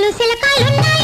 చిలకలు చిలకలున్నాయి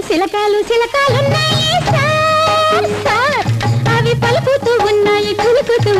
చిలుకలు శిలకాలు శిలకాలున్నాయి అవి పలుకుతూ ఉన్నాయి కులుకుతూ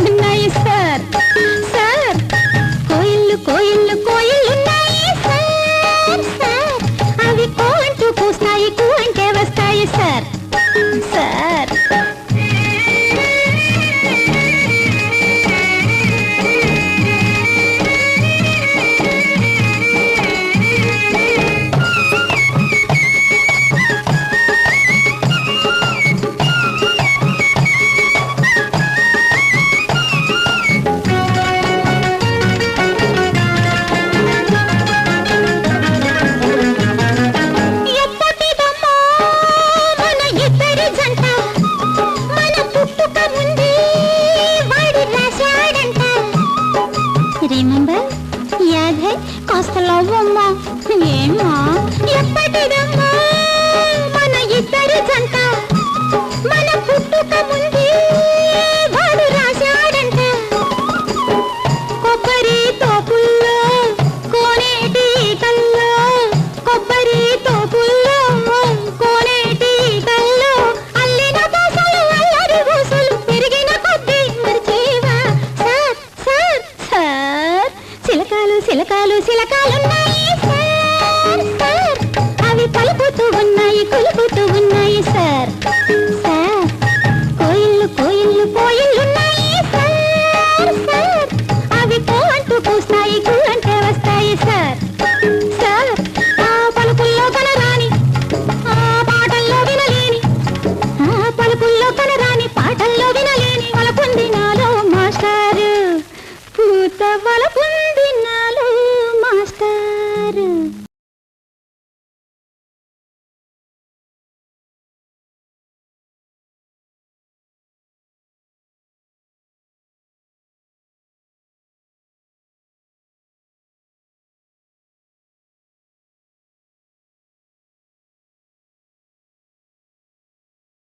చిలకాలు చిలకాలున్నాయి సార్ సార్. అవి పలుకుతూ ఉన్నాయి కొలుకుతూ ఉన్నాయి సార్.